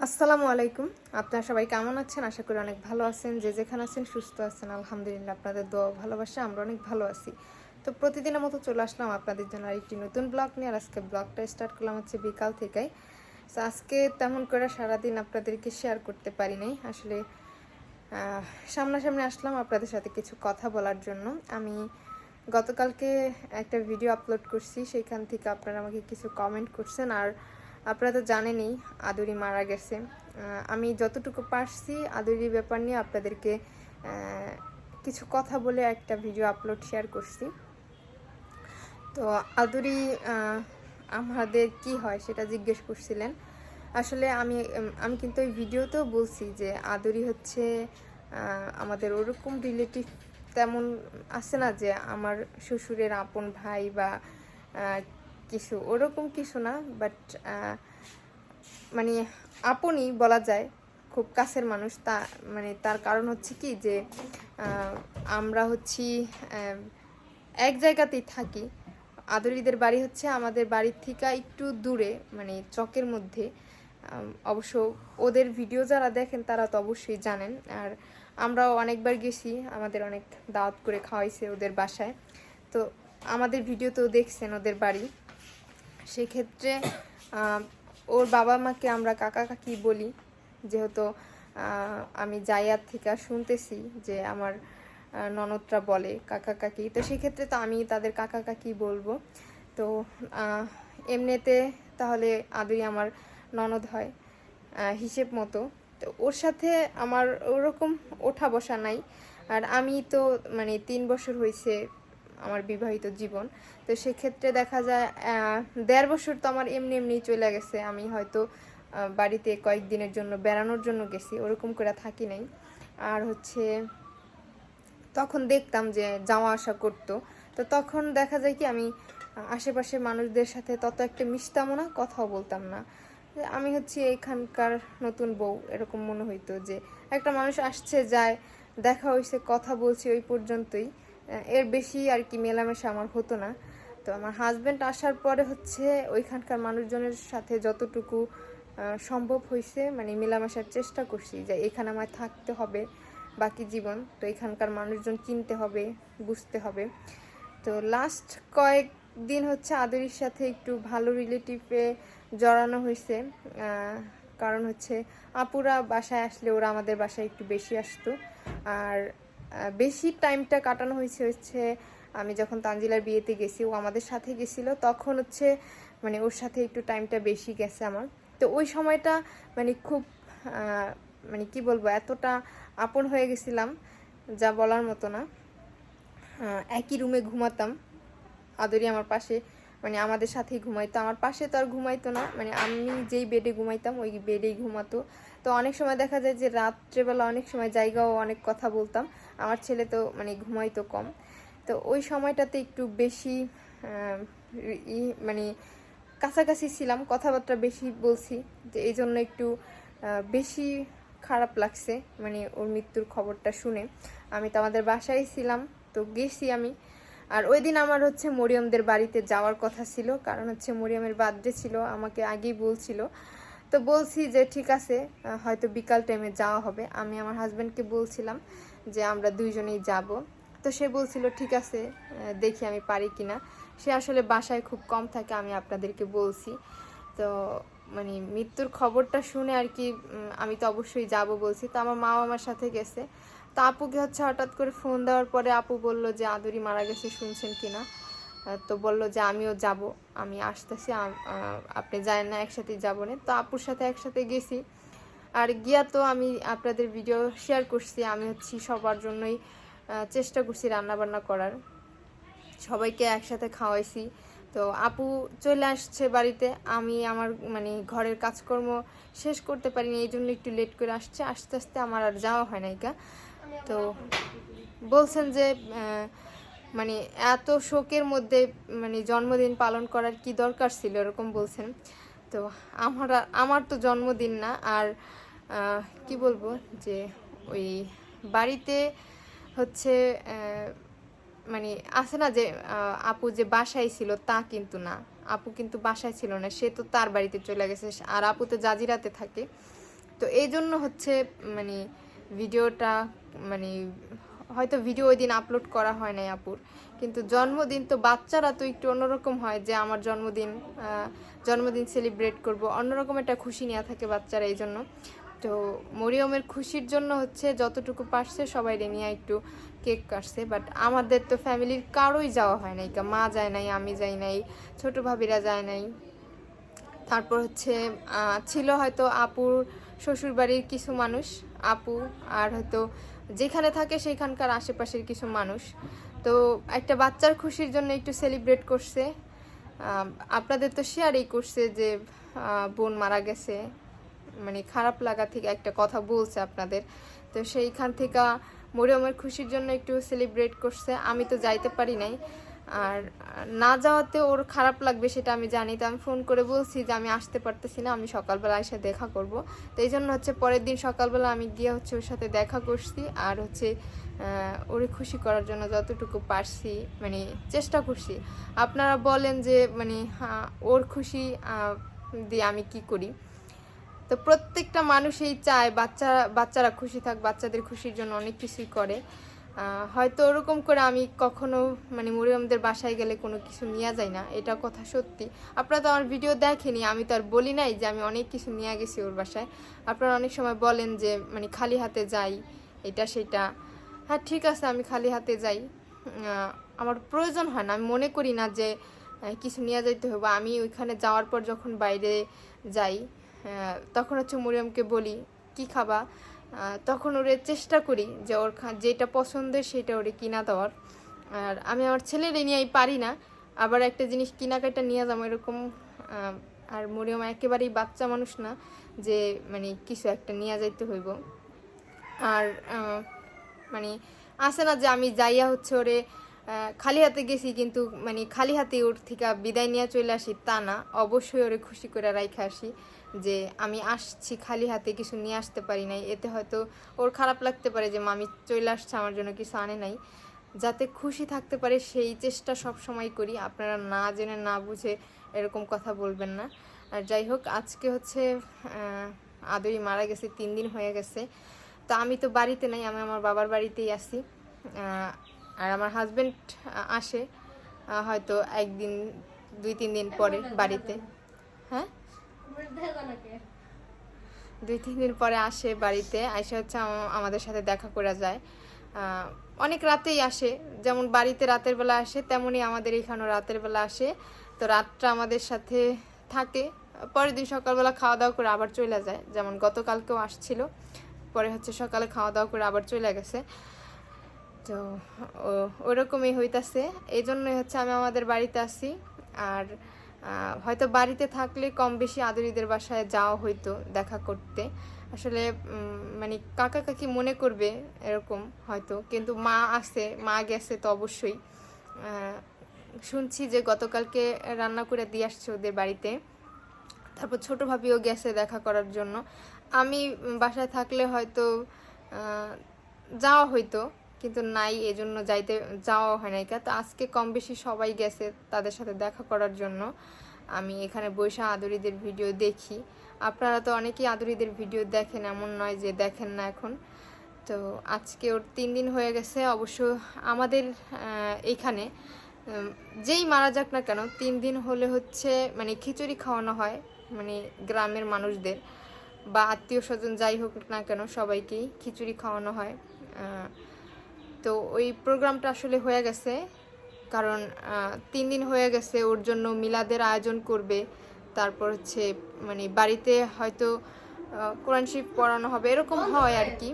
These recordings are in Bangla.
আসসালামু আলাইকুম। আপনারা সবাই কেমন আছেন? আশা করি অনেক ভালো আছেন। যে যেখানে আছেন সুস্থ আছেন। আলহামদুলিল্লাহ, আপনাদের দোয়া ভালোবাসা আমরা অনেক ভালো আছি। তো প্রতিদিনের মতো চলে আসলাম আপনাদের জন্য আরেকটি নতুন ব্লগ নিয়ে। আর আজকে ব্লগটা স্টার্ট করলাম হচ্ছে বিকাল থেকেই। তো আজকে তেমন করে সারাদিন আপনাদেরকে শেয়ার করতে পারি নাই। আসলে সামনাসামনি আসলাম আপনাদের সাথে কিছু কথা বলার জন্য। আমি গতকালকে একটা ভিডিও আপলোড করছি। সেইখান থেকে আপনারা আমাকে কিছু কমেন্ট করছেন। আর আপনারা তো জানেনই আদুরি মারা গেছে। আমি যতটুকু পারছি আদুরির ব্যাপার নিয়ে আপনাদেরকে কিছু কথা বলে একটা ভিডিও আপলোড শেয়ার করছি। তো আদুরি আমাদের কি হয় সেটা জিজ্ঞেস করছিলেন। আসলে আমি আমি কিন্তু ওই ভিডিওতেও বলছি যে আদুরি হচ্ছে আমাদের ওরকম রিলেটিভ তেমন আছে না যে আমার শ্বশুরের আপন ভাই বা কিছু, ওরকম কিছু না বাট মানে আপনই বলা যায় খুব কাছের মানুষ, তা মানে তার কারণ হচ্ছে কি যে আমরা হচ্ছি এক জায়গাতেই থাকি। আদরিদের বাড়ি হচ্ছে আমাদের বাড়ির থেকে একটু দূরে মানে চকের মধ্যে। অবশ্য ওদের ভিডিও যারা দেখেন তারা তো অবশ্যই জানেন। আর আমরাও অনেকবার গেছি, আমাদের অনেক দাওয়াত করে খাওয়াইছে ওদের বাসায়। তো আমাদের ভিডিও তো দেখছেন ওদের বাড়ি। সেক্ষেত্রে ওর বাবা মাকে আমরা কাকা কাকি বলি। যেহেতু আমি জায়াত থেকে শুনতেছি যে আমার ননদরা বলে কাকা কাকি। তো সেক্ষেত্রে তো আমি তাদের কাকা কাকি বলব। তো এমনিতে তাহলে আদুরি আমার ননদ হয় হিসেব মতো। তো ওর সাথে আমার ওরকম ওঠা বসা নাই। আর আমি তো মানে তিন বছর হয়েছে আমার বিবাহিত জীবন। তো সেক্ষেত্রে দেখা যায় দেড় বছর তো আমার এমনি এমনি চলে গেছে। আমি হয়তো বাড়িতে কয়েকদিনের জন্য বেড়ানোর জন্য গেছি, ওরকম করে থাকি নাই। আর হচ্ছে, তখন দেখতাম যে যাওয়া আসা করতো। তো তখন দেখা যায় কি, আমি আশেপাশের মানুষদের সাথে তত একটা মিশতামও না, কথাও বলতাম না। আমি হচ্ছে এখানকার নতুন বউ, এরকম মনে হইতো যে, একটা মানুষ আসছে, যায়, দেখা হয়েছে কথা বলছি ওই পর্যন্তই। এর বেশি আর কি মেলামেশা আমার হতো না। তো আমার হাজব্যান্ড আসার পরে হচ্ছে ওইখানকার মানুষজনের সাথে যতটুকু সম্ভব হয়েছে মানে মেলামেশার চেষ্টা করছি যে এখানে আমায় থাকতে হবে বাকি জীবন। তো এখানকার মানুষজন চিনতে হবে, বুঝতে হবে। তো লাস্ট কয়েক দিন হচ্ছে আদরির সাথে একটু ভালো রিলেটিভে জড়ানো হয়েছে কারণ হচ্ছে আপুরা বাসায় আসলে ওরা আমাদের বাসায় একটু বেশি আসতো। আর বেশি টাইমটা কাটানো হয়েছে হচ্ছে, আমি যখন তানজিলার বিয়েতে গেছি, ও আমাদের সাথে গেছিল, তখন হচ্ছে মানে ওর সাথে একটু টাইমটা বেশি গেছে আমার। তো ওই সময়টা মানে খুব মানে কি বলব, এতটা আপন হয়ে গেছিলাম, যা বলার মতো না। একই রুমে ঘুমাতাম। আদরি আমার পাশে মানে আমাদের সাথেই ঘুমাইতো। আমার পাশে তো আর ঘুমাইতো না মানে আমি যেই বেডে ঘুমাইতাম, ওই বেডেই ঘুমাতো। তো অনেক সময় দেখা যায় যে রাত্রেবেলা অনেক সময় জায়গাও অনেক কথা বলতাম। আমার ছেলে তো মানে ঘুমাই তো কম। তো ওই সময়টাতে একটু বেশি মানে কাছাকাছি ছিলাম, কথাবার্তা বেশি বলছি। যে এই জন্য একটু বেশি খারাপ লাগছে মানে ওর মৃত্যুর খবরটা শুনে। আমি তো আমাদের বাসায় ছিলাম, তো গেছি আমি। আর ওই দিন আমার হচ্ছে মরিয়মদের বাড়িতে যাওয়ার কথা ছিল, কারণ হচ্ছে মরিয়মের বার্থডে ছিল, আমাকে আগেই বলছিল। তো বলছি যে ঠিক আছে হয়তো বিকাল টাইমে যাওয়া হবে। আমি আমার হাজব্যান্ডকে বলছিলাম যে আমরা দুইজনেই যাব। তো সে বলছিল, ঠিক আছে দেখি আমি পারি কিনা। সে আসলে বাসায় খুব কম থাকে, আমি আপনাদেরকে বলছি। তো মানে মৃত্যুর খবরটা শুনে আর কি আমি তো অবশ্যই যাব বলছি। তো আমার মা আমার সাথে গেছে। তো আপুকে হচ্ছে হঠাৎ করে ফোন দেওয়ার পরে আপু বলল যে, আদুরি মারা গেছে, শুনছেন কি না তো বলল যে, আমিও যাব, আমি আসতেছি আপনি জানেন না, একসাথেই যাব না। তো আপুর সাথে একসাথে গেছি। আর গিয়া তো আমি আপনাদের ভিডিও শেয়ার করছি, আমি হচ্ছি সবার জন্যই চেষ্টা করছি রান্না বান্না করার। সবাইকে একসাথে খাওয়াইছি। তো আপু চলে আসছে বাড়িতে, আমি আমার মানে ঘরের কাজকর্ম শেষ করতে পারিনি, এই জন্য একটু লেট করে আসছে, আস্তে আস্তে আমার আর যাওয়া হয় নাই কা তো বলছেন যে মানে এত শোকের মধ্যে মানে জন্মদিন পালন করার কি দরকার ছিল, এরকম বলছেন। তো আমার আমার তো জন্মদিন না, আর কি বলব যে ওই বাড়িতে হচ্ছে মানে আছে না যে আপু যে বাসায় ছিল তা কিন্তু না। আপু কিন্তু বাসায় ছিল না, সে তো তার বাড়িতে চলে গেছে আর আপু তো জাজিরাতে থাকে। তো এই জন্য হচ্ছে মানে ভিডিওটা মানে হয়তো ভিডিও ওই দিন আপলোড করা হয় নাই আপুর। কিন্তু জন্মদিন তো বাচ্চারা তো একটু অন্যরকম হয় যে আমার জন্মদিন জন্মদিন সেলিব্রেট করব। অন্যরকম একটা খুশি নেওয়া থাকে বাচ্চারা এই জন্য তো মরিয়মের খুশির জন্য হচ্ছে যতটুকু পারছে সবাই নিয়ে একটু কেক কাটছে বাট আমাদের তো ফ্যামিলির কারোই যাওয়া হয় নাই। মা যায় নাই, আমি যাই নাই, ছোট ভাবিরা যায় নাই। তারপর হচ্ছে ছিল হয়তো আপুর শ্বশুর বাড়ির কিছু মানুষ, আপু আর হয়তো যেখানে থাকে সেইখানকার আশেপাশের কিছু মানুষ। তো একটা বাচ্চার খুশির জন্য একটু সেলিব্রেট করছে। আপনাদের তো শেয়ারই করছে যে বোন মারা গেছে। মানে খারাপ লাগা থেকে একটা কথা বলছে আপনাদের। তো সেইখান থেকে মরিয়মের খুশির জন্য একটু সেলিব্রেট করছে। আমি তো যাইতে পারি নাই। আর না যাওয়াতে ওর খারাপ লাগবে সেটা আমি জানি। তো আমি ফোন করে বলছি যে আমি আসতে পারতেছি না আমি সকালবেলা এসে দেখা করব। তো এই জন্য হচ্ছে পরের দিন সকালবেলা আমি গিয়ে হচ্ছে ওর সাথে দেখা করছি। আর হচ্ছে ওরে খুশি করার জন্য যতটুকু পারছি মানে চেষ্টা করছি। আপনারা বলেন যে মানে হ্যাঁ, ওর খুশি দিয়ে আমি কি করি? তো প্রত্যেকটা মানুষই চায় বাচ্চা, বাচ্চারা খুশি থাক, বাচ্চাদের খুশির জন্য অনেক কিছুই করে। হয়তো ওরকম করে আমি কখনো মানে মরিয়মদের বাসায় গেলে কোনো কিছু নিয়ে যাই না, এটা কথা সত্যি। আপনারা তো আমার ভিডিও দেখেনি আমি তো আর বলি নাই যে আমি অনেক কিছু নিয়ে গেছি ওর বাসায়। আপনারা অনেক সময় বলেন যে মানে খালি হাতে যাই, এটা সেটা। হ্যাঁ ঠিক আছে, আমি খালি হাতে যাই। আমার প্রয়োজন হয় না, আমি মনে করি না যে কিছু নিয়ে যাইতে হবে। আমি ওইখানে যাওয়ার পর যখন বাইরে যাই তখন হচ্ছে মরিয়মকে বলি, কি খাবা? তখন ওরে চেষ্টা করি যে ওর যেটা পছন্দের সেটা ওরে কিনা দেওয়ার। আর আমি আমার ছেলের নিয়েই পারি না। আবার একটা জিনিস কেনাকাটা নিয়ে যাব এরকম আর মরিয়ম একেবারেই বাচ্চা মানুষ না যে মানে কিছু একটা নিয়ে যাইতে হইব। আর মানে আসে না যে আমি যাইয়া হচ্ছে ওরে খালি হাতে গেছি কিন্তু মানে খালি হাতে ওর থেকে বিদায় নিয়ে চলে আসি তা না। অবশ্যই ওরে খুশি করে রাইখে আসি যে আমি আসছি খালি হাতে কিছু নিয়ে আসতে পারি নাই। এতে হয়তো ওর খারাপ লাগতে পারে যে মামি চলে আসছে আমার জন্য কিছু আনে নাই। যাতে খুশি থাকতে পারে সেই চেষ্টা সব সময় করি। আপনারা না জেনে না বুঝে এরকম কথা বলবেন না। আর যাই হোক আজকে হচ্ছে আদরি মারা গেছে তিন দিন হয়ে গেছে। তো আমি তো বাড়িতে নাই আমি আমার বাবার বাড়িতেই আহ, আর আমার হাজবেন্ড আসে হয়তো একদিন, দুই, তিন দিন পরে বাড়িতে। হ্যাঁ? দুই, তিন দিন পরে আসে বাড়িতে, আইসা হচ্ছে আমাদের সাথে দেখা করা যায়। অনেক রাতেই আসে, যেমন বাড়িতে রাতের বেলা আসে, তেমনই আমাদের এখানেও রাতের বেলা আসে। তো রাতটা আমাদের সাথে থাকে, পরের দিন সকালবেলা খাওয়া দাওয়া করে আবার চলে যায়। যেমন গতকালকেও আসছিল, পরে হচ্ছে সকালে খাওয়া দাওয়া করে আবার চলে গেছে। তো ওরকমই হইতাছে। এই জন্যই হচ্ছে আমি আমাদের বাড়িতে আসি আর হয়তো বাড়িতে থাকলে কম বেশি আদরিদের বাসায় যাওয়া হইতো দেখা করতে। আসলে মানে কাকা কাকি মনে করবে এরকম হয়তো। কিন্তু মা আছে, মা গেছে তো অবশ্যই। শুনছি যে গতকালকে রান্না করে দিয়ে আসছে ওদের বাড়িতে। তারপর ছোট ভাবিও গেছে দেখা করার জন্য। আমি বাসায় থাকলে হয়তো যাওয়া হইতো। কিন্তু নাই এজন্য যাইতে যাওয়া হয় নাই। তো আজকে কম বেশি সবাই গেছে তাদের সাথে দেখা করার জন্য। আমি এখানে বৈশা আদরিদের ভিডিও দেখি। আপনারা তো অনেকেই আদরিদের ভিডিও দেখেন এমন নয় যে দেখেন না এখন। তো আজকে ওর তিন দিন হয়ে গেছে অবশ্য আমাদের আহ, এইখানে যেই মারা যাক না কেন তিন দিন হলে হচ্ছে মানে খিচুড়ি খাওয়ানো হয় মানে গ্রামের মানুষদের বা আত্মীয় স্বজন যাই হোক না কেন সবাইকেই খিচুড়ি খাওয়ানো হয়। তো ওই প্রোগ্রামটা আসলে হয়ে গেছে। কারণ তিন দিন হয়ে গেছে ওর জন্য মিলাদের আয়োজন করবে। তারপর হচ্ছে মানে বাড়িতে হয়তো কোরআন শরীফ পড়ানো হবে এরকম হয় আর কি।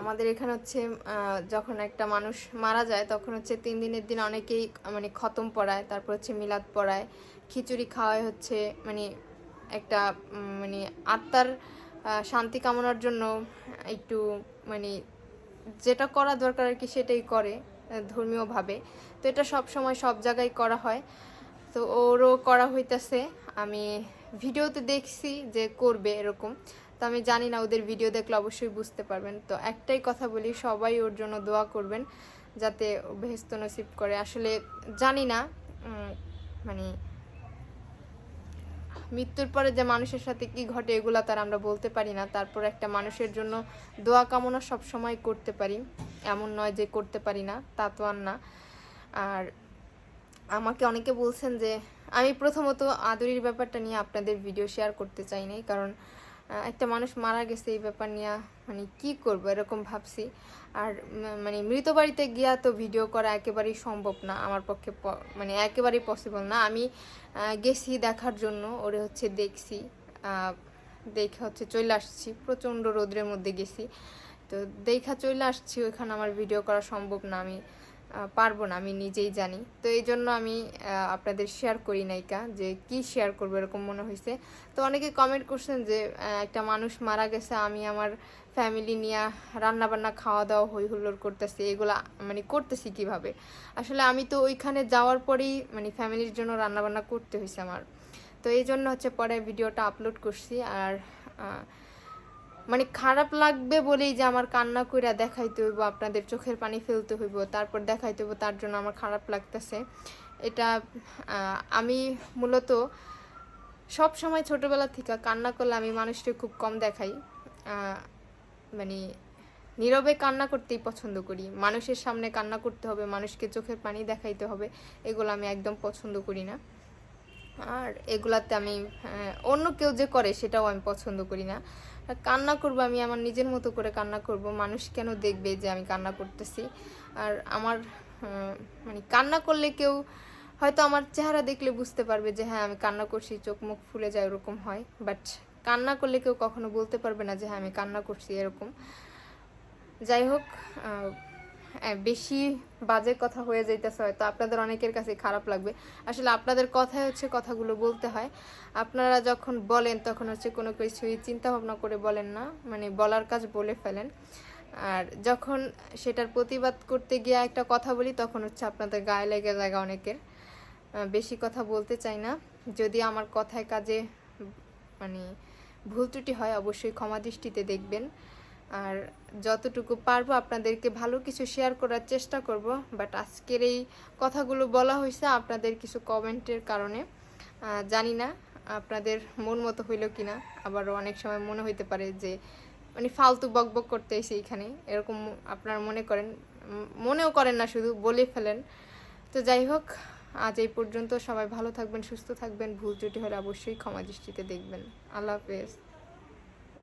আমাদের এখানে হচ্ছে যখন একটা মানুষ মারা যায় তখন হচ্ছে তিন দিনের দিন অনেকেই মানে খতম পড়ায় তারপর হচ্ছে মিলাদ পড়ায়। খিচুড়ি খাওয়ায় হচ্ছে মানে একটা মানে আত্মার শান্তি কামনার জন্য একটু মানে যেটা করা দরকার আর কি সেটাই করে ধর্মীয়ভাবে। তো এটা সব সময় সব জায়গায় করা হয়। তো ওরও করা হইতাছে। আমি ভিডিওতে দেখছি যে করবে এরকম। তো আমি জানি না, ওদের ভিডিও দেখলে অবশ্যই বুঝতে পারবেন। তো একটাই কথা বলি, সবাই ওর জন্য দোয়া করবেন, যাতে বেহেস্ত নসিব করে। আসলে জানি না মানে মৃত্যুর পরে যে মানুষের সাথে কি ঘটে এগুলা তার আমরা বলতে পারি না। তারপর একটা মানুষের জন্য দোয়া কামনা সব সময় করতে পারি। এমন নয় যে করতে পারি না, তা তো আর না। আর আমাকে অনেকে বলছেন যে, আমি প্রথমত আদরির ব্যাপারটা নিয়ে আপনাদের ভিডিও শেয়ার করতে চাই নাই, কারণ একটা মানুষ মারা গেছে এই ব্যাপার নিয়ে মানে কি করব এরকম ভাবছি। আর মানে মৃত বাড়িতে গিয়া তো ভিডিও করা একেবারেই সম্ভব না, আমার পক্ষে মানে একেবারেই পসিবল না। আমি গেছি দেখার জন্য, ওরে হচ্ছে দেখছি দেখে হচ্ছে চলে আসছি, প্রচণ্ড রোদ্রের মধ্যে গেছি। তো দেখা চলে আসছি, ওইখানে আমার ভিডিও করা সম্ভব না। আমি পারব না, আমি নিজেই জানি। তো এই জন্য আমি আপনাদের শেয়ার করি নাইকা যে কি শেয়ার করব এরকম মনে হয়েছে তো অনেকে কমেন্ট করছেন যে একটা মানুষ মারা গেছে, আমি আমার ফ্যামিলি নিয়ে রান্নাবান্না খাওয়া দাওয়া হই হুল্লোড় করতেছি, এগুলা মানে করতেছি কীভাবে? আসলে আমি তো ওইখানে যাওয়ার পরেই মানে ফ্যামিলির জন্য রান্নাবান্না করতে হয়েছে আমার। তো এই জন্য হচ্ছে পরে ভিডিওটা আপলোড করছি, আর মানে খারাপ লাগবে বলেই যে আমার কান্না কইরা দেখাইতে হইব, আপনাদের চোখের পানি ফেলতে হইব, তারপর দেখাইতে হইব তার জন্য আমার খারাপ লাগতেছে। এটা আমি মূলত সব সময় ছোটবেলা থেকে কান্না করলে আমি মানুষকে খুব কম দেখাই। মানে নীরবে কান্না করতেই পছন্দ করি। মানুষের সামনে কান্না করতে হবে, মানুষকে চোখের পানি দেখাইতে হবে, এগুলো আমি একদম পছন্দ করি না। আর এগুলাতে আমি অন্য কেউ যে করে সেটাও আমি পছন্দ করি না। কান্না করব, আমি আমার নিজের মতো করে কান্না করব। মানুষ কেন দেখবে যে আমি কান্না করতেছি? আর আমার মানে কান্না করলে কেউ হয়তো আমার চেহারা দেখলে বুঝতে পারবে যে হ্যাঁ আমি কান্না করছি, চোখ মুখ ফুলে যায় ওরকম হয়। বাট কান্না করলে কেউ কখনো বলতে পারবে না যে হ্যাঁ আমি কান্না করছি এরকম। যাই হোক বেশি বাজে কথা হয়ে যাইতেছে হয়তো। আপনাদের অনেকের কাছে খারাপ লাগবে। আসলে আপনাদের কথাই হচ্ছে কথাগুলো বলতে হয়। আপনারা যখন বলেন, তখন হচ্ছে কোনো কিছুই চিন্তা ভাবনা করে বলেন না। মানে বলার কাজ বলে ফেলেন। আর যখন সেটার প্রতিবাদ করতে গিয়ে একটা কথা বলি, তখন হচ্ছে আপনাদের গায়ে লেগে জায়গা অনেকের। বেশি কথা বলতে চাই না। যদি আমার কথায় কাজে মানে ভুল ত্রুটি হয়, অবশ্যই ক্ষমা দৃষ্টিতে দেখবেন। আর যতটুকু পারব আপনাদেরকে ভালো কিছু শেয়ার করার চেষ্টা করব বাট আজকের এই কথাগুলো বলা হয়েছে আপনাদের কিছু কমেন্টের কারণে। জানি না আপনাদের মন মতো হইল কিনা, আবারও অনেক সময় মনে হইতে পারে যে মানে ফালতু বকবক করতে এসে এখানে, এরকম আপনারা মনে করেন মনেও করেন না শুধু, বলে ফেলেন। তো যাই হোক, আজ এই পর্যন্ত সবাই ভালো থাকবেন, সুস্থ থাকবেন, ভুল ত্রুটি হলে অবশ্যই ক্ষমা দৃষ্টিতে দেখবেন। আল্লাহ হাফেজ।